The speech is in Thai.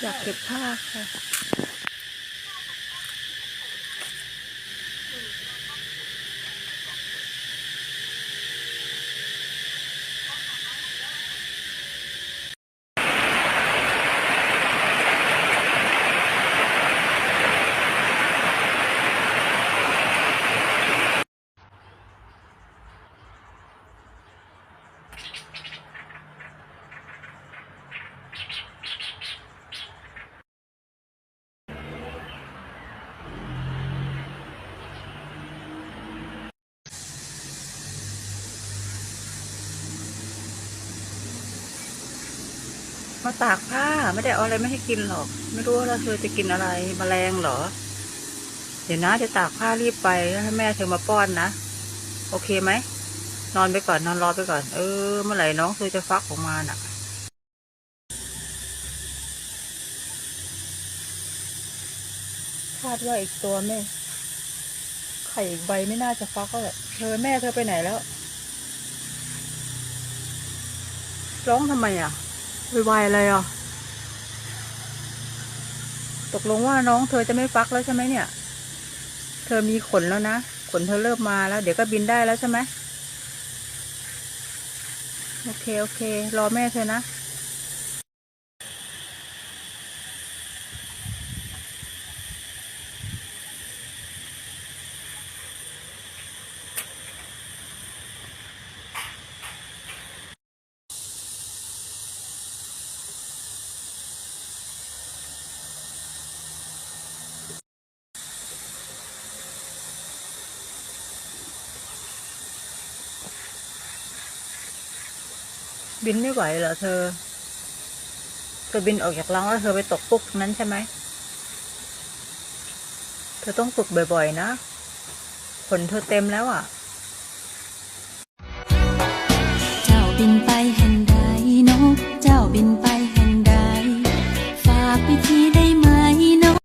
อยากเก็บผ้าค่ะ มาตากผ้าไม่ได้เอาอะไรไม่ให้กินหรอก ไม่รู้ว่าเธอจะกินอะไรมแมลงเหรอ เดี๋ยวนะจะตากผ้ารีบไปแล้วให้แม่เธอมาป้อนนะ โอเคไหม นอนไปก่อนนอนรอไปก่อน เออ เมื่อไหร่น้องเธอจะฟักออกมาน่ะคาดว่าอีกตัวแม่ไข่อีกใบไม่น่าจะฟักก็แหละเธอแม่เธอไปไหนแล้ว ร้องทำไมอะ วายอะไรอะ ตกลงว่าน้องเธอจะไม่ฟักแล้วใช่ไหมเนี่ย เธอมีขนแล้วนะ ขนเธอเริ่มมาแล้ว เดี๋ยวก็บินได้แล้วใช่ไหม โอเค โอเค รอแม่เธอนะ บินไม่ไหวเหรอเธอ เธอบินออกจากรังแล้วเธอไปตกปุ๊กนั้นใช่ไหม เธอต้องฝึกบ่อยๆนะ ผลเธอเต็มแล้วอะ